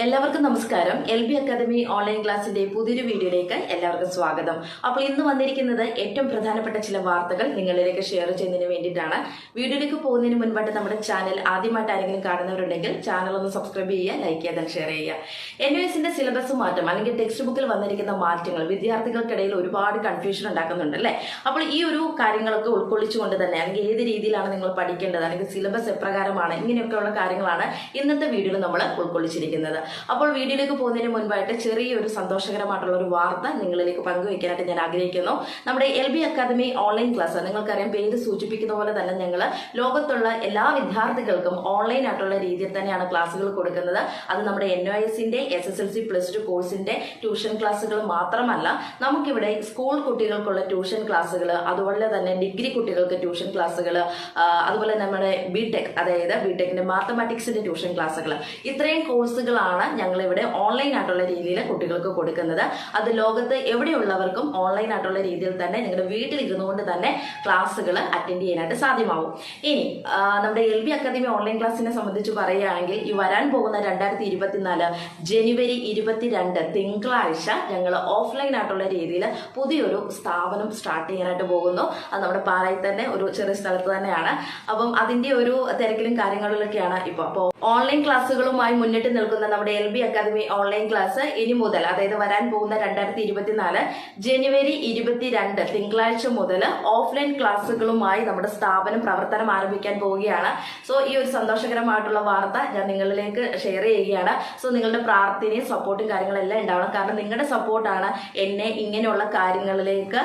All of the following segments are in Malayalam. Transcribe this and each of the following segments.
എല്ലാവർക്കും നമസ്കാരം. എൽ ബി അക്കാദമി ഓൺലൈൻ ക്ലാസ്സിന്റെ പുതിയൊരു വീഡിയോയിലേക്ക് എല്ലാവർക്കും സ്വാഗതം. അപ്പോൾ ഇന്ന് വന്നിരിക്കുന്നത് ഏറ്റവും പ്രധാനപ്പെട്ട ചില വാർത്തകൾ നിങ്ങളിലേക്ക് ഷെയർ ചെയ്യുന്നതിന് വേണ്ടിയിട്ടാണ്. വീഡിയോയിലേക്ക് പോകുന്നതിന് മുൻപായിട്ട് നമ്മുടെ ചാനൽ ആദ്യമായിട്ട് ആരെങ്കിലും കാണുന്നവരുണ്ടെങ്കിൽ ചാനൽ ഒന്ന് സബ്സ്ക്രൈബ് ചെയ്യുക ലൈക്ക് ചെയ്യുക ഷെയർ ചെയ്യുക. എൻ എസിന്റെ സിലബസ് മാറ്റം അല്ലെങ്കിൽ ടെക്സ്റ്റ് ബുക്കിൽ വന്നിരിക്കുന്ന മാറ്റങ്ങൾ വിദ്യാർത്ഥികൾക്കിടയിൽ ഒരുപാട് കൺഫ്യൂഷൻ ഉണ്ടാക്കുന്നുണ്ട് അല്ലേ? അപ്പോൾ ഈ ഒരു കാര്യങ്ങളൊക്കെ ഉൾക്കൊള്ളിച്ചുകൊണ്ട് തന്നെ അല്ലെങ്കിൽ ഏത് രീതിയിലാണ് നിങ്ങൾ പഠിക്കേണ്ടത് അല്ലെങ്കിൽ സിലബസ് എപ്രകാരമാണ് ഇങ്ങനെയൊക്കെയുള്ള കാര്യങ്ങളാണ് ഇന്നത്തെ വീഡിയോയിൽ നമ്മൾ ഉൾക്കൊള്ളിച്ചിരിക്കുന്നത്. അപ്പോൾ വീഡിയോയിലേക്ക് പോകുന്നതിന് മുൻപായിട്ട് ചെറിയൊരു സന്തോഷകരമായിട്ടുള്ള ഒരു വാർത്ത നിങ്ങളിലേക്ക് പങ്കുവയ്ക്കാനായിട്ട് ഞാൻ ആഗ്രഹിക്കുന്നു. നമ്മുടെ L B academy online class നിങ്ങൾക്കറിയാം പേര് സൂചിപ്പിക്കുന്ന പോലെ തന്നെ ഞങ്ങൾ ലോകത്തുള്ള എല്ലാ വിദ്യാർത്ഥികൾക്കും ഓൺലൈൻ ആയിട്ടുള്ള രീതിയിൽ തന്നെയാണ് ക്ലാസ്സുകൾ കൊടുക്കുന്നത്. അത് നമ്മുടെ എൻ ഒ എസിന്റെ S S L C plus two കോഴ്സിന്റെ ട്യൂഷൻ ക്ലാസ്സുകൾ മാത്രമല്ല നമുക്കിവിടെ സ്കൂൾ കുട്ടികൾക്കുള്ള ട്യൂഷൻ ക്ലാസ്സുകൾ അതുപോലെ തന്നെ ഡിഗ്രി കുട്ടികൾക്ക് ട്യൂഷൻ ക്ലാസ്സുകൾ അതുപോലെ നമ്മുടെ ബി ടെക് അതായത് ബി ടെക്കിന്റെ മാത്തമാറ്റിക്സിന്റെ ട്യൂഷൻ ക്ലാസ്സുകൾ. ഇത്രയും കോഴ്സുകളാണ് ഞങ്ങൾ ഇവിടെ ഓൺലൈൻ ആയിട്ടുള്ള രീതിയിൽ കുട്ടികൾക്ക് കൊടുക്കുന്നത്. അത് ലോകത്ത് എവിടെയുള്ളവർക്കും ഓൺലൈൻ ആയിട്ടുള്ള രീതിയിൽ തന്നെ നിങ്ങളുടെ വീട്ടിൽ ഇരുന്നുകൊണ്ട് തന്നെ ക്ലാസ്സുകൾ അറ്റൻഡ് ചെയ്യാനായിട്ട് സാധ്യമാവും. ഇനി നമ്മുടെ എൽ ബി അക്കാദമി ഓൺലൈൻ ക്ലാസ്സിനെ സംബന്ധിച്ച് പറയുകയാണെങ്കിൽ ഈ വരാൻ പോകുന്ന രണ്ടായിരത്തി ഇരുപത്തിനാല് ജനുവരി ഇരുപത്തിരണ്ട് തിങ്കളാഴ്ച ഞങ്ങൾ ഓഫ്ലൈൻ ആയിട്ടുള്ള രീതിയിൽ പുതിയൊരു സ്ഥാപനം സ്റ്റാർട്ട് ചെയ്യാനായിട്ട് പോകുന്നു. അത് നമ്മുടെ പാറയിൽ തന്നെ ഒരു ചെറിയ സ്ഥലത്ത് തന്നെയാണ്. അപ്പം അതിന്റെ ഒരു തിരക്കിലും കാര്യങ്ങളിലൊക്കെയാണ് ഇപ്പോൾ അപ്പോൾ ഓൺലൈൻ ക്ലാസ്സുകളുമായി മുന്നിട്ട് നിൽക്കുന്ന നമ്മുടെ L B academy online class ഇനി മുതൽ അതായത് വരാൻ പോകുന്ന രണ്ടായിരത്തി ഇരുപത്തിനാല് ജനുവരി ഇരുപത്തിരണ്ട് തിങ്കളാഴ്ച മുതൽ ഓഫ്ലൈൻ ക്ലാസ്സുകളുമായി നമ്മുടെ സ്ഥാപനം പ്രവർത്തനം ആരംഭിക്കാൻ പോവുകയാണ്. സോ ഈ ഒരു സന്തോഷകരമായിട്ടുള്ള വാർത്ത ഞാൻ നിങ്ങളിലേക്ക് ഷെയർ ചെയ്യുകയാണ്. സോ നിങ്ങളുടെ പ്രാർത്ഥനയും സപ്പോർട്ടും കാര്യങ്ങളെല്ലാം ഉണ്ടാവണം. കാരണം നിങ്ങളുടെ സപ്പോർട്ടാണ് എന്നെ ഇങ്ങനെയുള്ള കാര്യങ്ങളിലേക്ക്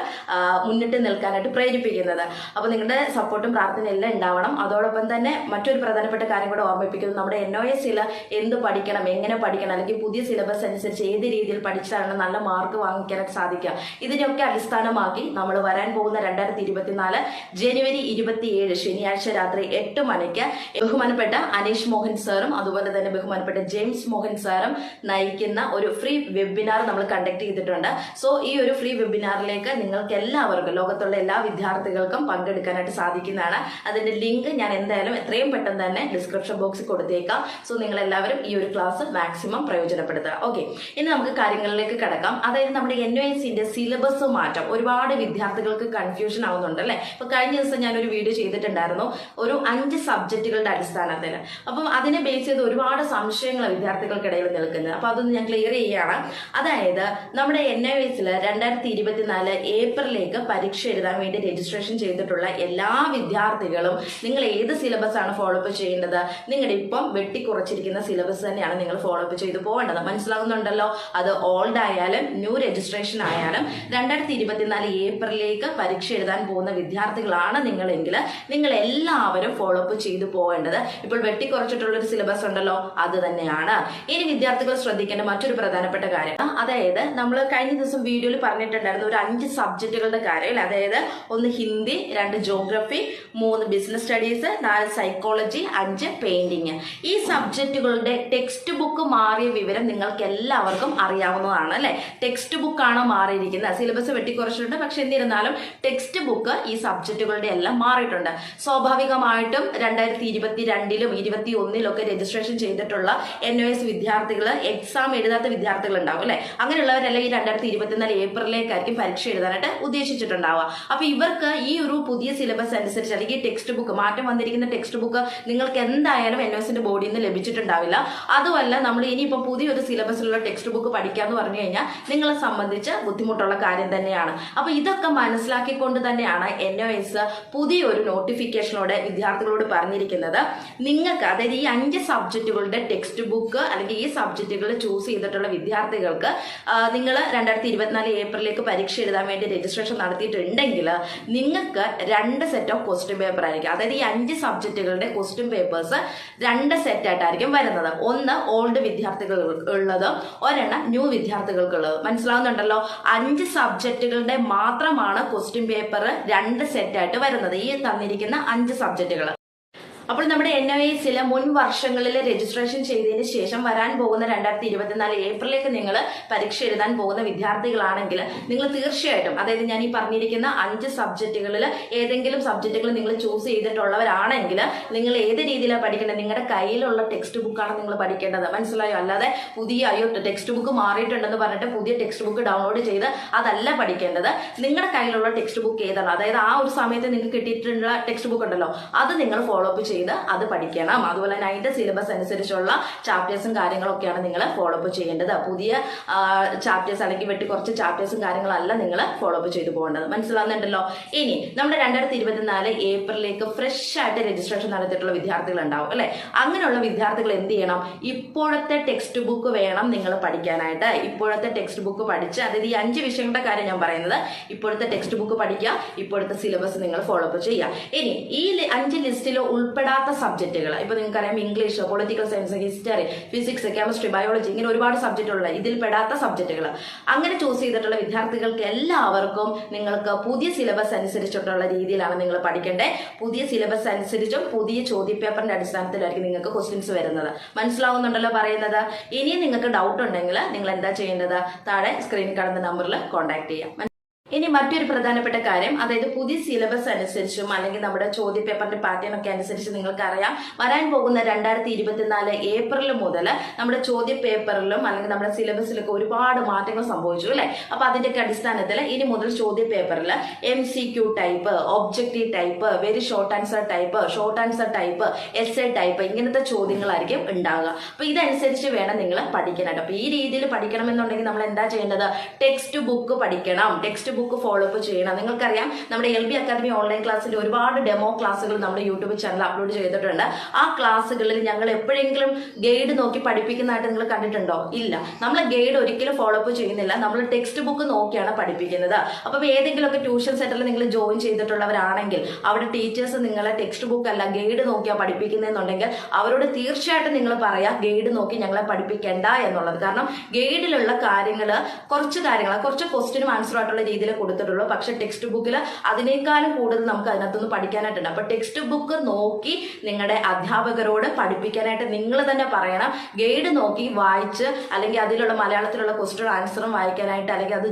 മുന്നിട്ട് നിൽക്കാനായിട്ട് പ്രേരിപ്പിക്കുന്നത്. അപ്പോൾ നിങ്ങളുടെ സപ്പോർട്ടും പ്രാർത്ഥനയും എല്ലാം ഉണ്ടാവണം. അതോടൊപ്പം തന്നെ മറ്റൊരു പ്രധാനപ്പെട്ട കാര്യം കൂടെ ഓർമ്മിപ്പിക്കുന്നത് നമ്മുടെ എൻ ഒ എസിൽ എന്ത് പഠിക്കണം എങ്ങനെ പഠിക്കണം? അല്ലെങ്കിൽ പുതിയ സിലബസ് അനുസരിച്ച് ഏത് രീതിയിൽ പഠിച്ചാണ് നല്ല മാർക്ക് വാങ്ങിക്കാനായിട്ട് സാധിക്കുക? ഇതിനെയൊക്കെ അടിസ്ഥാനമാക്കി നമ്മൾ വരാൻ പോകുന്ന രണ്ടായിരത്തി ഇരുപത്തിനാല് ജനുവരി ഇരുപത്തിയേഴ് ശനിയാഴ്ച രാത്രി എട്ട് മണിക്ക് ബഹുമാനപ്പെട്ട അനീഷ് മോഹൻ സാറും അതുപോലെ തന്നെ ബഹുമാനപ്പെട്ട ജെയിംസ് മോഹൻ സാറും നയിക്കുന്ന ഒരു ഫ്രീ വെബിനാർ നമ്മൾ കണ്ടക്ട് ചെയ്തിട്ടുണ്ട്. സോ ഈ ഒരു ഫ്രീ വെബിനാറിലേക്ക് നിങ്ങൾക്ക് എല്ലാവർക്കും ലോകത്തുള്ള എല്ലാ വിദ്യാർത്ഥികൾക്കും പങ്കെടുക്കാനായിട്ട് സാധിക്കുന്നതാണ്. അതിന്റെ ലിങ്ക് ഞാൻ എന്തായാലും എത്രയും പെട്ടെന്ന് തന്നെ ഡിസ്ക്രിപ്ഷൻ ബോക്സിൽ കൊടുത്തേക്കാം. സോ നിങ്ങൾ എല്ലാവരും ഈ ഒരു ക്ലാസ് മാക്സിമം പ്രയോജനപ്പെടുത്തുക. ഓക്കെ ഇനി നമുക്ക് കാര്യങ്ങളിലേക്ക് കിടക്കാം. അതായത് നമ്മുടെ എൻ ഒ എസിന്റെ സിലബസ് മാറ്റം. ഒരുപാട് വിദ്യാർത്ഥികൾക്ക് കൺഫ്യൂഷൻ ആവുന്നുണ്ട് അല്ലെ? ഇപ്പൊ കഴിഞ്ഞ ദിവസം ഞാൻ ഒരു വീഡിയോ ചെയ്തിട്ടുണ്ടായിരുന്നു. ഒരു അഞ്ച് സബ്ജക്റ്റുകളുടെ അടിസ്ഥാനത്തിൽ. അപ്പം അതിനെ ബേസ് ചെയ്ത് ഒരുപാട് സംശയങ്ങൾ വിദ്യാർത്ഥികൾക്കിടയിൽ നിൽക്കുന്നത്. അപ്പൊ അതൊന്ന് ഞാൻ ക്ലിയർ ചെയ്യുകയാണ് അതായത് നമ്മുടെ എൻ ഐ എസിൽ രണ്ടായിരത്തി ഇരുപത്തിനാല് ഏപ്രിലേക്ക് പരീക്ഷ എഴുതാൻ വേണ്ടി രജിസ്ട്രേഷൻ ചെയ്തിട്ടുള്ള എല്ലാ വിദ്യാർത്ഥികളും നിങ്ങൾ ഏത് സിലബസ് ആണ് ഫോളോ അപ്പ് ചെയ്യേണ്ടത്? നിങ്ങളുടെ ഇപ്പം വെട്ടിക്കുറച്ചിരിക്കുന്ന സിലബസ് തന്നെയാണ് നിങ്ങൾ ഫോളോ അപ്പ് ചെയ്ത് പോകേണ്ടത്. മനസ്സിലാകുന്നുണ്ടല്ലോ? അത് ഓൾഡ് ആയാലും ന്യൂ രജിസ്ട്രേഷൻ ആയാലും രണ്ടായിരത്തി ഇരുപത്തിനാല് ഏപ്രിലേക്ക് പരീക്ഷ എഴുതാൻ പോകുന്ന വിദ്യാർത്ഥികളാണ് നിങ്ങളെങ്കിൽ നിങ്ങൾ എല്ലാവരും ഫോളോ അപ്പ് ചെയ്തു പോകേണ്ടത്. ഇപ്പോൾ വെട്ടിക്കുറച്ചിട്ടുള്ള ഒരു സിലബസ് ഉണ്ടല്ലോ അത് തന്നെയാണ്. ഇനി വിദ്യാർത്ഥികൾ ശ്രദ്ധിക്കേണ്ട മറ്റൊരു പ്രധാനപ്പെട്ട കാര്യം അതായത് നമ്മൾ കഴിഞ്ഞ ദിവസം വീഡിയോയിൽ പറഞ്ഞിട്ടുണ്ടായിരുന്നു ഒരു അഞ്ച് സബ്ജക്റ്റുകളുടെ കാര്യം. അതായത് ഒന്ന് ഹിന്ദി രണ്ട് ജോഗ്രഫി മൂന്ന് ബിസിനസ് സ്റ്റഡീസ് നാല് സൈക്കോളജി അഞ്ച് പെയിന്റിങ് ഈ സബ്ജക്റ്റുകളുടെ ടെക്സ്റ്റ് ബുക്ക് മാറിയ വിവരം നിങ്ങൾക്ക് എല്ലാവർക്കും അറിയാവുന്നതാണ് അല്ലെ? ടെക്സ്റ്റ് ബുക്കാണ് മാറിയിരിക്കുന്നത്? സിലബസ് വെട്ടിക്കുറച്ചിട്ടുണ്ട് പക്ഷെ എന്നിരുന്നാലും ടെക്സ്റ്റ് ബുക്ക് ഈ സബ്ജക്റ്റുകളുടെ എല്ലാം മാറിയിട്ടുണ്ട്. സ്വാഭാവികമായിട്ടും രണ്ടായിരത്തി ഇരുപത്തി രണ്ടിലും ഇരുപത്തി ഒന്നിലും ഒക്കെ രജിസ്ട്രേഷൻ ചെയ്തിട്ടുള്ള എൻ എസ് വിദ്യാർത്ഥികൾ എക്സാം എഴുതാത്ത വിദ്യാർത്ഥികൾ ഉണ്ടാവും അല്ലെ? അങ്ങനെയുള്ളവരെല്ലാം ഈ രണ്ടായിരത്തി ഇരുപത്തിനാല് ഏപ്രിലേക്കായിരിക്കും പരീക്ഷ എഴുതാനായിട്ട് ഉദ്ദേശിച്ചിട്ടുണ്ടാവുക. അപ്പൊ ഇവർക്ക് ഈ ഒരു പുതിയ സിലബസ് അനുസരിച്ച് അല്ലെങ്കിൽ ടെക്സ്റ്റ് ബുക്ക് മാറ്റം വന്നിരിക്കുന്ന ടെക്സ്റ്റ് ബുക്ക് നിങ്ങൾക്ക് എന്തായാലും എൻ എസിന്റെ ബോഡിയിൽ നിന്ന് ലഭിച്ചിട്ടുണ്ടാവില്ല. അതുമല്ല നമ്മൾ ഇനിയിപ്പോൾ പുതിയൊരു സിലബസിലുള്ള ടെക്സ്റ്റ് ബുക്ക് പഠിക്കാന്ന് പറഞ്ഞു കഴിഞ്ഞാൽ നിങ്ങളെ സംബന്ധിച്ച് ബുദ്ധിമുട്ടുള്ള കാര്യം തന്നെയാണ്. അപ്പോൾ ഇതൊക്കെ മനസ്സിലാക്കിക്കൊണ്ട് തന്നെയാണ് എൻ ഒ എസ് പുതിയൊരു നോട്ടിഫിക്കേഷനോടെ വിദ്യാർത്ഥികളോട് പറഞ്ഞിരിക്കുന്നത്. നിങ്ങൾക്ക് അതായത് ഈ അഞ്ച് സബ്ജക്റ്റുകളുടെ ടെക്സ്റ്റ് ബുക്ക് അല്ലെങ്കിൽ ഈ സബ്ജക്റ്റുകൾ ചൂസ് ചെയ്തിട്ടുള്ള വിദ്യാർത്ഥികൾക്ക് നിങ്ങൾ രണ്ടായിരത്തി ഇരുപത്തിനാല് ഏപ്രിലേക്ക് പരീക്ഷ എഴുതാൻ വേണ്ടി രജിസ്ട്രേഷൻ നടത്തിയിട്ടുണ്ടെങ്കിൽ നിങ്ങൾക്ക് രണ്ട് സെറ്റ് ഓഫ് ക്വസ്റ്റ്യൻ പേപ്പർ ആയിരിക്കും. അതായത് ഈ അഞ്ച് സബ്ജക്റ്റുകളുടെ ക്വസ്റ്റ്യൻ പേപ്പേഴ്സ് രണ്ട് സെറ്റ് ആയിട്ടായിരിക്കും വരുന്നത്. ഒന്ന് ഓൾഡ് വിദ്യാർത്ഥികൾ ഉള്ളത്. ഒരെണ്ണം ന്യൂ വിദ്യാർത്ഥികൾക്കുള്ളത്. മനസ്സിലാവുന്നുണ്ടല്ലോ? അഞ്ച് സബ്ജക്റ്റുകളുടെ മാത്രമാണ് ക്വസ്റ്റ്യൻ പേപ്പർ രണ്ട് സെറ്റായിട്ട് വരുന്നത്. ഈ തന്നിരിക്കുന്ന അഞ്ച് സബ്ജക്റ്റുകൾ അപ്പോൾ നമ്മുടെ എൻ ഐ എസിലെ മുൻ വർഷങ്ങളിൽ രജിസ്ട്രേഷൻ ചെയ്തതിന് ശേഷം വരാൻ പോകുന്ന രണ്ടായിരത്തി ഇരുപത്തിനാല് ഏപ്രിലേക്ക് നിങ്ങൾ പരീക്ഷ എഴുതാൻ പോകുന്ന വിദ്യാർത്ഥികളാണെങ്കിൽ നിങ്ങൾ തീർച്ചയായിട്ടും അതായത് ഞാൻ ഈ പറഞ്ഞിരിക്കുന്ന അഞ്ച് സബ്ജക്റ്റുകളിൽ ഏതെങ്കിലും സബ്ജക്റ്റുകൾ നിങ്ങൾ ചൂസ് ചെയ്തിട്ടുള്ളവരാണെങ്കിൽ നിങ്ങൾ ഏത് രീതിയിലാണ് പഠിക്കേണ്ടത്? നിങ്ങളുടെ കയ്യിലുള്ള ടെക്സ്റ്റ് ബുക്കാണ് നിങ്ങൾ പഠിക്കേണ്ടത്. മനസ്സിലായോ? അല്ലാതെ പുതിയ അയ്യോ ടെക്സ്റ്റ് ബുക്ക് മാറിയിട്ടുണ്ടെന്ന് പറഞ്ഞിട്ട് പുതിയ ടെക്സ്റ്റ് ബുക്ക് ഡൗൺലോഡ് ചെയ്ത് അതല്ല പഠിക്കേണ്ടത്. നിങ്ങളുടെ കയ്യിലുള്ള ടെക്സ്റ്റ് ബുക്ക് ഏതാണ്? അതായത് ആ ഒരു സമയത്ത് നിങ്ങൾക്ക് കിട്ടിയിട്ടുള്ള ടെക്സ്റ്റ് ബുക്ക് ഉണ്ടല്ലോ അത് നിങ്ങൾ ഫോളോ അപ്പ് ചെയ്ത് അത് പഠിക്കണം. അതുപോലെ തന്നെ അതിന്റെ സിലബസ് അനുസരിച്ചുള്ള ചാപ്റ്റേഴ്സും കാര്യങ്ങളൊക്കെയാണ് നിങ്ങൾ ഫോളോ അപ്പ് ചെയ്യേണ്ടത്. പുതിയ ചാപ്റ്റേഴ്സ് അല്ലെങ്കിൽ വെട്ടി കുറച്ച് ചാപ്റ്റേഴ്സും കാര്യങ്ങളല്ല നിങ്ങൾ ഫോളോ അപ്പ് ചെയ്തു പോകേണ്ടത്. മനസ്സിലാവുന്നുണ്ടല്ലോ? ഇനി നമ്മുടെ രണ്ടായിരത്തി ഇരുപത്തിനാല് ഏപ്രിലേക്ക് ഫ്രഷ് ആയിട്ട് രജിസ്ട്രേഷൻ നടത്തിയിട്ടുള്ള വിദ്യാർത്ഥികൾ ഉണ്ടാവും അല്ലെ? അങ്ങനെയുള്ള വിദ്യാർത്ഥികൾ എന്ത് ചെയ്യണം? ഇപ്പോഴത്തെ ടെക്സ്റ്റ് ബുക്ക് വേണം നിങ്ങൾ പഠിക്കാനായിട്ട്. ഇപ്പോഴത്തെ ടെക്സ്റ്റ് ബുക്ക് പഠിച്ച് അതായത് ഈ അഞ്ച് വിഷയങ്ങളുടെ കാര്യം ഞാൻ പറയുന്നത് ഇപ്പോഴത്തെ ടെക്സ്റ്റ് ബുക്ക് പഠിക്കുക ഇപ്പോഴത്തെ സിലബസ് നിങ്ങൾ ഫോളോ അപ്പ് ചെയ്യുക. ഇനി ഈ അഞ്ച് ലിസ്റ്റിൽ ഉൾപ്പെടാത്ത സബ്ജക്റ്റുകൾ ഇപ്പൊ നിങ്ങൾക്കറിയാം English political science history physics chemistry biology ഇങ്ങനെ ഒരുപാട് സബ്ജക്റ്റുകളുള്ള ഇതിൽ പെടാത്ത സബ്ജക്റ്റുകൾ അങ്ങനെ ചൂസ് ചെയ്തിട്ടുള്ള വിദ്യാർത്ഥികൾക്ക് എല്ലാവർക്കും നിങ്ങൾക്ക് പുതിയ സിലബസ് അനുസരിച്ചിട്ടുള്ള രീതിയിലാണ് നിങ്ങൾ പഠിക്കേണ്ടത്. പുതിയ സിലബസ് അനുസരിച്ചും പുതിയ ചോദ്യപേപ്പറിന്റെ അടിസ്ഥാനത്തിലായിരിക്കും നിങ്ങൾക്ക് ക്വസ്റ്റ്യൻസ് വരുന്നത്. മനസ്സിലാവുന്നുണ്ടല്ലോ പറയുന്നത്? ഇനിയും നിങ്ങൾക്ക് ഡൗട്ട് ഉണ്ടെങ്കിൽ നിങ്ങൾ എന്താ ചെയ്യേണ്ടത്? താഴെ സ്ക്രീനിൽ കാണുന്ന നമ്പറിൽ കോൺടാക്ട് ചെയ്യാം. ഇനി മറ്റൊരു പ്രധാനപ്പെട്ട കാര്യം അതായത് പുതിയ സിലബസ് അനുസരിച്ചും അല്ലെങ്കിൽ നമ്മുടെ ചോദ്യ പേപ്പറിന്റെ പാറ്റേൺ ഒക്കെ അനുസരിച്ച് നിങ്ങൾക്കറിയാം. വരാൻ പോകുന്ന രണ്ടായിരത്തി ഇരുപത്തിനാല് ഏപ്രിൽ മുതൽ നമ്മുടെ ചോദ്യ പേപ്പറിലും അല്ലെങ്കിൽ നമ്മുടെ സിലബസിലൊക്കെ ഒരുപാട് മാറ്റങ്ങൾ സംഭവിച്ചു അല്ലെ? അപ്പൊ അതിന്റെയൊക്കെ അടിസ്ഥാനത്തിൽ ഇനി മുതൽ ചോദ്യ പേപ്പറിൽ M C Q type objective type very short answer type short answer type S A type ഇങ്ങനത്തെ ചോദ്യങ്ങളായിരിക്കും ഉണ്ടാവുക. അപ്പൊ ഇതനുസരിച്ച് വേണം നിങ്ങൾ പഠിക്കാനായിട്ട്. അപ്പൊ ഈ രീതിയിൽ പഠിക്കണമെന്നുണ്ടെങ്കിൽ നമ്മൾ എന്താ ചെയ്യേണ്ടത്? ടെക്സ്റ്റ് ബുക്ക് പഠിക്കണം. ടെക്സ്റ്റ് ബുക്ക് ഫോളോ അപ്പ് ചെയ്യണം. നിങ്ങൾക്കറിയാം നമ്മുടെ എൽ ബി അക്കാദമി ഓൺലൈൻ ക്ലാസ്സിൽ ഒരുപാട് ഡെമോ ക്ലാസ്സുകൾ നമ്മുടെ യൂട്യൂബ് ചാനൽ അപ്ലോഡ് ചെയ്തിട്ടുണ്ട്. ആ ക്ലാസ്സുകളിൽ ഞങ്ങൾ എപ്പോഴെങ്കിലും ഗൈഡ് നോക്കി പഠിപ്പിക്കുന്നതായിട്ട് നിങ്ങൾ കണ്ടിട്ടുണ്ടോ? ഇല്ല. നമ്മൾ ഗൈഡ് ഒരിക്കലും ഫോളോ അപ്പ് ചെയ്യുന്നില്ല. നമ്മൾ ടെക്സ്റ്റ് ബുക്ക് നോക്കിയാണ് പഠിപ്പിക്കുന്നത്. അപ്പം ഏതെങ്കിലുമൊക്കെ ട്യൂഷൻ സെന്ററിൽ നിങ്ങൾ ജോയിൻ ചെയ്തിട്ടുള്ളവരാണെങ്കിൽ അവിടെ ടീച്ചേഴ്സ് നിങ്ങളെ ടെക്സ്റ്റ് ബുക്ക് അല്ല ഗൈഡ് നോക്കിയാണ് പഠിപ്പിക്കുന്നതെന്നുണ്ടെങ്കിൽ അവരോട് തീർച്ചയായിട്ടും നിങ്ങൾ പറയാം ഗൈഡ് നോക്കി ഞങ്ങളെ പഠിപ്പിക്കേണ്ട എന്നുള്ളത്. കാരണം ഗൈഡിലുള്ള കാര്യങ്ങൾ കുറച്ച് കാര്യങ്ങൾ കുറച്ച് ക്വസ്റ്റിനും ആൻസറും ആയിട്ടുള്ള രീതിയിൽ കൊടുത്തിട്ടുള്ളൂ. പക്ഷെ ടെക്സ്റ്റ് ബുക്കിൽ അതിനേക്കാളും കൂടുതൽ നമുക്ക് അതിനകത്തുനിന്ന് പഠിക്കാനായിട്ടുണ്ട്. അപ്പൊ ടെക്സ്റ്റ് ബുക്ക് നോക്കി നിങ്ങളുടെ അധ്യാപകരോട് പഠിപ്പിക്കാനായിട്ട് നിങ്ങൾ തന്നെ പറയണം. ഗൈഡ് നോക്കി വായിച്ച് അല്ലെങ്കിൽ അതിലുള്ള മലയാളത്തിലുള്ള ക്വസ്റ്റ്യൻ ആൻസറും വായിക്കാനായിട്ട് അല്ലെങ്കിൽ അത്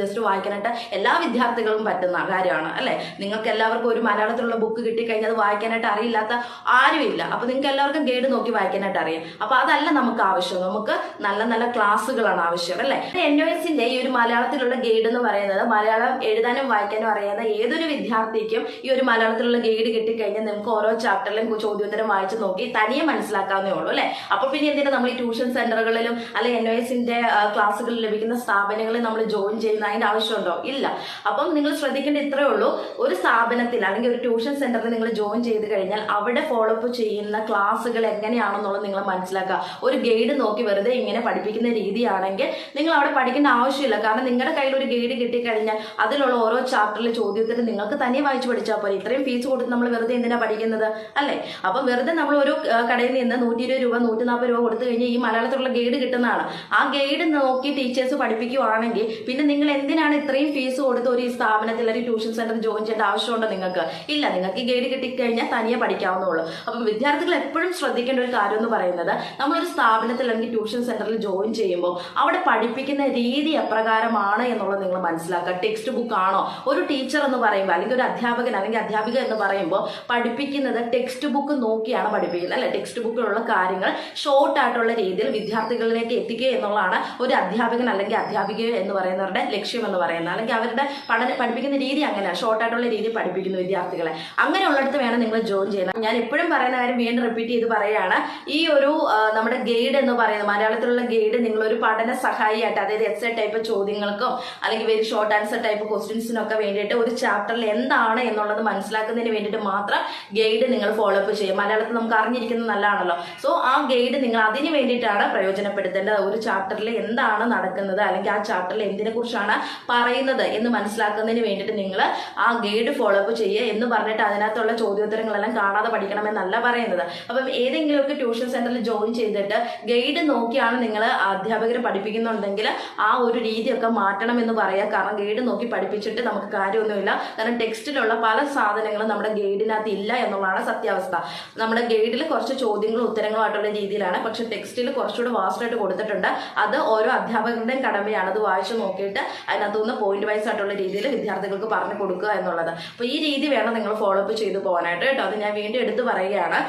ജസ്റ്റ് വായിക്കാനായിട്ട് എല്ലാ വിദ്യാർത്ഥികളും പറ്റുന്ന കാര്യമാണ് അല്ലെ? നിങ്ങൾക്ക് എല്ലാവർക്കും ഒരു മലയാളത്തിലുള്ള ബുക്ക് കിട്ടിക്കഴിഞ്ഞാൽ അത് വായിക്കാനായിട്ട് അറിയില്ലാത്ത ആരുമില്ല. അപ്പൊ നിങ്ങൾക്ക് എല്ലാവർക്കും ഗൈഡ് നോക്കി വായിക്കാനായിട്ട് അറിയാം. അപ്പൊ അതല്ല നമുക്ക് ആവശ്യം. നമുക്ക് നല്ല നല്ല ക്ലാസ്സുകളാണ് ആവശ്യം അല്ലെ? എൻ ഒ എസിന്റെ ഈ ഒരു മലയാളത്തിലുള്ള ഗൈഡ് എന്ന് പറയുന്നത് മലയാളം എഴുതാനും വായിക്കാനും അറിയാവുന്ന ഏതൊരു വിദ്യാർത്ഥിക്കും ഈ ഒരു മലയാളത്തിലുള്ള ഗൈഡ് കിട്ടിക്കഴിഞ്ഞാൽ നമുക്ക് ഓരോ ചാപ്റ്ററിലും ചോദ്യോത്തരം വായിച്ച് നോക്കി തനിയെ മനസ്സിലാക്കാവുന്നേ ഉള്ളൂ അല്ലെ? അപ്പൊ പിന്നെ എന്തിനാ നമ്മൾ ഈ ട്യൂഷൻ സെന്ററുകളിലും അല്ലെ എൻ ഒ എസിന്റെ ക്ലാസ്സുകളിൽ ലഭിക്കുന്ന സ്ഥാപനങ്ങളിൽ നമ്മൾ ജോയിൻ ചെയ്യുന്ന അതിന്റെ ആവശ്യമുണ്ടോ? ഇല്ല. അപ്പം നിങ്ങൾ ശ്രദ്ധിക്കേണ്ട ഇത്രയേ ഉള്ളൂ. ഒരു സ്ഥാപനത്തിൽ അല്ലെങ്കിൽ ഒരു ട്യൂഷൻ സെന്ററിൽ നിങ്ങൾ ജോയിൻ ചെയ്ത് കഴിഞ്ഞാൽ അവിടെ ഫോളോ അപ്പ് ചെയ്യുന്ന ക്ലാസ്സുകൾ എങ്ങനെയാണെന്നുള്ളത് നിങ്ങൾ മനസ്സിലാക്കുക. ഒരു ഗൈഡ് നോക്കി വെറുതെ ഇങ്ങനെ പഠിപ്പിക്കുന്ന രീതിയാണെങ്കിൽ നിങ്ങൾ അവിടെ പഠിക്കേണ്ട ആവശ്യമില്ല. കാരണം നിങ്ങളുടെ കയ്യിൽ ഒരു ഗൈഡ് കിട്ടിക്കഴിഞ്ഞാൽ അതിലുള്ള ഓരോ ചാപ്റ്ററിലെ ചോദ്യോത്തരം നിങ്ങൾക്ക് തന്നെ വായിച്ചു പഠിച്ചാൽ പോലെ ഇത്രയും ഫീസ് കൊടുത്ത് നമ്മൾ വെറുതെ എന്തിനാ പഠിക്കുന്നത്? അല്ലേ? അപ്പം വെറുതെ നമ്മൾ ഒരു കടയിൽ നിന്ന് നൂറ്റി ഇരുപത് രൂപ നൂറ്റി നാൽപ്പത് രൂപ കൊടുത്തു കഴിഞ്ഞാൽ ഈ മലയാളത്തിലുള്ള ഗൈഡ് കിട്ടുന്നതാണ് ആ ഗൈഡ് നോക്കി ടീച്ചേഴ്സ് പഠിപ്പിക്കുവാണെങ്കിൽ പിന്നെ നിങ്ങൾ എന്തിനാണ് ഇത്രയും ഫീസ് കൊടുത്ത് ഒരു സ്ഥാപനത്തിൽ ഒരു ട്യൂഷൻ സെന്ററിൽ ജോയിൻ ചെയ്യേണ്ട ആവശ്യമുണ്ടോ നിങ്ങൾക്ക്? ഇല്ല നിങ്ങൾക്ക് ഈ ഗൈഡ് കിട്ടിക്കഴിഞ്ഞാൽ തനിയെ പഠിക്കാവുന്നുള്ളൂ അപ്പം വിദ്യാർത്ഥികൾ എപ്പോഴും ശ്രദ്ധിക്കേണ്ട ഒരു കാര്യം എന്ന് പറയുന്നത് നമ്മളൊരു സ്ഥാപനത്തിൽ അല്ലെങ്കിൽ ട്യൂഷൻ സെന്ററിൽ ജോയിൻ ചെയ്യുമ്പോൾ അവിടെ പഠിപ്പിക്കുന്ന രീതി എപ്രകാരമാണ് എന്നുള്ളത് നിങ്ങൾ മനസ്സിലാക്കുക. ബുക്ക് ആണോ? ഒരു ടീച്ചർ എന്ന് പറയുമ്പോൾ അല്ലെങ്കിൽ ഒരു അധ്യാപകൻ അല്ലെങ്കിൽ അധ്യാപിക എന്ന് പറയുമ്പോൾ പഠിപ്പിക്കുന്നത് ടെക്സ്റ്റ് ബുക്ക് നോക്കിയാണ് പഠിപ്പിക്കുന്നത് അല്ലെ? ടെക്സ്റ്റ് ബുക്കിലുള്ള കാര്യങ്ങൾ ഷോർട്ട് ആയിട്ടുള്ള രീതിയിൽ വിദ്യാർത്ഥികളിലേക്ക് എത്തിക്കുക എന്നുള്ളതാണ് ഒരു അധ്യാപകൻ അല്ലെങ്കിൽ അധ്യാപിക എന്ന് പറയുന്നവരുടെ ലക്ഷ്യം എന്ന് പറയുന്നത്. അല്ലെങ്കിൽ അവരുടെ പഠന പഠിപ്പിക്കുന്ന രീതി അങ്ങനെയാണ്. ഷോർട്ട് ആയിട്ടുള്ള രീതി പഠിപ്പിക്കുന്ന വിദ്യാർത്ഥികളെ. അങ്ങനെയുള്ളിടത്ത് വേണം നിങ്ങൾ ജോയിൻ ചെയ്യണം. ഞാൻ എപ്പോഴും പറയുന്ന കാര്യം വീണ്ടും റിപ്പീറ്റ് ചെയ്ത് പറയുകയാണ്. ഈ ഒരു നമ്മുടെ ഗൈഡ് എന്ന് പറയുന്നത് മലയാളത്തിലുള്ള ഗൈഡ് നിങ്ങളൊരു പഠന സഹായിയായിട്ട് അതായത് എസ് ടൈപ്പ് ചോദ്യങ്ങൾക്കും അല്ലെങ്കിൽ വെരി ഷോർട്ട് ആൻസർ ടൈപ്പ് ക്വസ്റ്റ്യൻസിനൊക്കെ വേണ്ടിയിട്ട് ഒരു ചാപ്റ്ററിൽ എന്താണ് എന്നുള്ളത് മനസ്സിലാക്കുന്നതിന് വേണ്ടിയിട്ട് മാത്രം ഗൈഡ് നിങ്ങൾ ഫോളോ അപ്പ് ചെയ്യും മലയാളത്തിൽ നമുക്ക് അറിഞ്ഞിരിക്കുന്നത് നല്ലതാണല്ലോ. സോ ആ ഗൈഡ് നിങ്ങൾ അതിന് വേണ്ടിയിട്ടാണ് പ്രയോജനപ്പെടുത്തേണ്ടത്. ഒരു ചാപ്റ്ററിൽ എന്താണ് നടക്കുന്നത് അല്ലെങ്കിൽ ആ ചാപ്റ്ററിൽ എന്തിനെ കുറിച്ചാണ് പറയുന്നത് എന്ന് മനസ്സിലാക്കുന്നതിന് വേണ്ടിയിട്ട് നിങ്ങൾ ആ ഗൈഡ് ഫോളോ അപ്പ് ചെയ്യുക എന്ന് പറഞ്ഞിട്ട് അതിനകത്തുള്ള ചോദ്യോത്തരങ്ങളെല്ലാം കാണാതെ പഠിക്കണമെന്നല്ല പറയുന്നത്. അപ്പം ഏതെങ്കിലുമൊക്കെ ട്യൂഷൻ സെന്ററിൽ ജോയിൻ ചെയ്തിട്ട് ഗൈഡ് നോക്കിയാണ് നിങ്ങൾ അധ്യാപകർ പഠിപ്പിക്കുന്നുണ്ടെങ്കിൽ ആ ഒരു രീതിയൊക്കെ മാറ്റണം എന്ന് പറയാം കാരണം ഗൈഡ് നോക്കി നോക്കി പഠിപ്പിച്ചിട്ട് നമുക്ക് കാര്യമൊന്നുമില്ല. കാരണം ടെക്സ്റ്റിലുള്ള പല സാധനങ്ങളും നമ്മുടെ ഗൈഡിനകത്ത് ഇല്ല എന്നുള്ളതാണ് സത്യാവസ്ഥ. നമ്മുടെ ഗൈഡിൽ കുറച്ച് ചോദ്യങ്ങളും ഉത്തരങ്ങളുമായിട്ടുള്ള രീതിയിലാണ്. പക്ഷെ ടെക്സ്റ്റിൽ കുറച്ചുകൂടെ വാസ്റ്റായിട്ട് കൊടുത്തിട്ടുണ്ട്. അത് ഓരോ അധ്യാപകരുടെയും കടമയാണ്. അത് വായിച്ചു നോക്കിയിട്ട് അതിനകത്തുനിന്ന് പോയിന്റ് വൈസ് ആയിട്ടുള്ള രീതിയിൽ വിദ്യാർത്ഥികൾക്ക് പറഞ്ഞു കൊടുക്കുക എന്നുള്ളത്. അപ്പോൾ ഈ രീതി വേണം നിങ്ങൾ ഫോളോ അപ്പ് ചെയ്തു പോകാനായിട്ട് കേട്ടോ. അത് ഞാൻ വീണ്ടും എടുത്തു പറയുകയാണ്.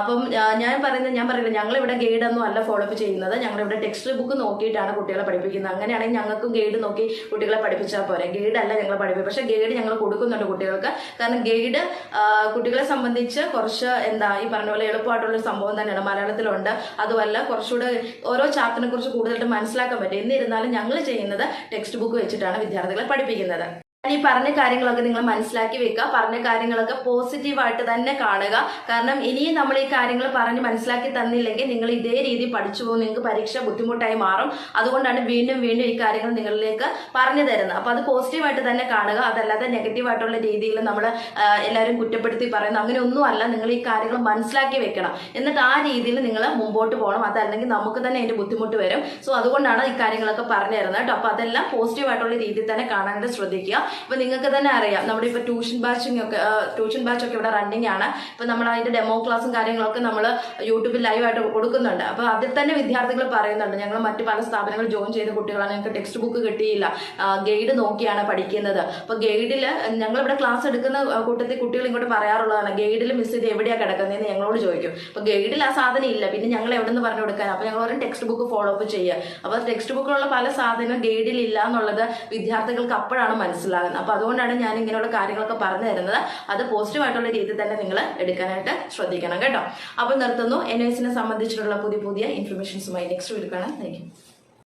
അപ്പം ഞാൻ പറയുന്നത് ഞാൻ പറയുന്നത് ഞങ്ങൾ ഇവിടെ ഗൈഡ് ഒന്നും അല്ല ഫോളോ അപ്പ് ചെയ്യുന്നത്. ഞങ്ങളിവിടെ ടെക്സ്റ്റ് ബുക്ക് നോക്കിയിട്ടാണ് കുട്ടികളെ പഠിപ്പിക്കുന്നത്. അങ്ങനെയാണെങ്കിൽ ഞങ്ങൾക്കും ഗൈഡ് നോക്കി കുട്ടികളെ പഠിപ്പിച്ചാൽ പോരെ. ഗൈഡ് അല്ല ഞങ്ങൾ പഠിപ്പിക്കും പക്ഷേ ഗൈഡ് ഞങ്ങൾ കൊടുക്കുന്നുണ്ട് കുട്ടികൾക്ക്. കാരണം ഗൈഡ് കുട്ടികളെ സംബന്ധിച്ച് കുറച്ച് എന്താ ഈ പറഞ്ഞ പോലെ എളുപ്പമായിട്ടുള്ള സംഭവം തന്നെയാണ്. മലയാളത്തിലുണ്ട്. അതുമല്ല കുറച്ചുകൂടെ ഓരോ ചാപ്റ്ററിനെ കുറിച്ച് കൂടുതലായിട്ട് മനസ്സിലാക്കാൻ പറ്റും. എന്നിരുന്നാലും ഞങ്ങൾ ചെയ്യുന്നത് ടെക്സ്റ്റ് ബുക്ക് വെച്ചിട്ടാണ് വിദ്യാർത്ഥികളെ പഠിപ്പിക്കുന്നത്. ഞാൻ ഈ പറഞ്ഞ കാര്യങ്ങളൊക്കെ നിങ്ങൾ മനസ്സിലാക്കി വെക്കുക. പറഞ്ഞ കാര്യങ്ങളൊക്കെ പോസിറ്റീവായിട്ട് തന്നെ കാണുക. കാരണം ഇനിയും നമ്മൾ ഈ കാര്യങ്ങൾ പറഞ്ഞ് മനസ്സിലാക്കി തന്നില്ലെങ്കിൽ നിങ്ങൾ ഇതേ രീതി പഠിച്ചു പോകും. നിങ്ങൾക്ക് പരീക്ഷ ബുദ്ധിമുട്ടായി മാറും. അതുകൊണ്ടാണ് വീണ്ടും വീണ്ടും ഈ കാര്യങ്ങൾ നിങ്ങളിലേക്ക് പറഞ്ഞു തരുന്നത്. അപ്പോൾ അത് പോസിറ്റീവായിട്ട് തന്നെ കാണുക. അതല്ലാതെ നെഗറ്റീവായിട്ടുള്ള രീതിയിൽ നമ്മൾ എല്ലാവരും കുറ്റപ്പെടുത്തി പറയുന്നത് അങ്ങനെ ഒന്നുമല്ല നിങ്ങൾ ഈ കാര്യങ്ങൾ മനസ്സിലാക്കി വെക്കണം. എന്നിട്ട് ആ രീതിയിൽ നിങ്ങൾ മുമ്പോട്ട് പോകണം. അതല്ലെങ്കിൽ നമുക്ക് തന്നെ അതിന്റെ ബുദ്ധിമുട്ട് വരും. സോ അതുകൊണ്ടാണ് ഈ കാര്യങ്ങളൊക്കെ പറഞ്ഞു തരുന്നത് കേട്ടോ. അപ്പോൾ അതെല്ലാം പോസിറ്റീവായിട്ടുള്ള രീതിയിൽ തന്നെ കാണാനായിട്ട് ശ്രദ്ധിക്കുക. ഇപ്പൊ നിങ്ങൾക്ക് തന്നെ അറിയാം. നമ്മുടെ ഇപ്പൊ ട്യൂഷൻ ബാച്ചിങ് ഒക്കെ ട്യൂഷൻ ബാച്ച് ഒക്കെ ഇവിടെ റണ്ണിങ് ആണ്. ഇപ്പൊ നമ്മൾ അതിന്റെ ഡെമോ ക്ലാസ്സും കാര്യങ്ങളൊക്കെ നമ്മൾ യൂട്യൂബിൽ ലൈവ് ആയിട്ട് കൊടുക്കുന്നുണ്ട്. അപ്പൊ അതിൽ തന്നെ വിദ്യാർത്ഥികൾ പറയുന്നുണ്ട് ഞങ്ങൾ മറ്റു പല സ്ഥാപനങ്ങൾ ജോയിൻ ചെയ്ത കുട്ടികളാണ്. ഞങ്ങൾക്ക് ടെക്സ്റ്റ് ബുക്ക് കിട്ടിയില്ല. ഗൈഡ് നോക്കിയാണ് പഠിക്കുന്നത്. അപ്പൊ ഗൈഡിൽ ഞങ്ങൾ ഇവിടെ ക്ലാസ് എടുക്കുന്ന കൂട്ടത്തിൽ കുട്ടികൾ ഇങ്ങോട്ട് പറയാറുള്ളതാണ് ഗൈഡിൽ മിസ് ചെയ്ത് എവിടെയാ കിടക്കുന്നതെന്ന് ഞങ്ങളോട് ചോദിക്കും. അപ്പൊ ഗൈഡിൽ ആ സാധനം ഇല്ല. പിന്നെ ഞങ്ങൾ എവിടെ നിന്ന് പറഞ്ഞു കൊടുക്കാൻ? അപ്പൊ ഞങ്ങൾ പറയും ടെക്സ്റ്റ് ബുക്ക് ഫോളോ അപ്പ് ചെയ്യുക. അപ്പൊ ടെക്സ്റ്റ് ബുക്കിലുള്ള പല സാധനവും ഗൈഡിൽ ഇല്ല എന്നുള്ളത് വിദ്യാർത്ഥികൾക്ക് അപ്പോഴാണ് മനസ്സിലാകുന്നത്. അപ്പൊ അതുകൊണ്ടാണ് ഞാൻ ഇങ്ങനെയുള്ള കാര്യങ്ങളൊക്കെ പറഞ്ഞു തരുന്നത്. അത് പോസിറ്റീവായിട്ടുള്ള രീതിയിൽ തന്നെ നിങ്ങൾ എടുക്കാനായിട്ട് ശ്രദ്ധിക്കണം കേട്ടോ. അപ്പോൾ നിർത്തുന്നു. എൻ എസിനെ സംബന്ധിച്ചിട്ടുള്ള പുതിയ പുതിയ ഇൻഫർമേഷൻസുമായി നെക്സ്റ്റ് വീഡിയോ കാണാൻ താങ്ക്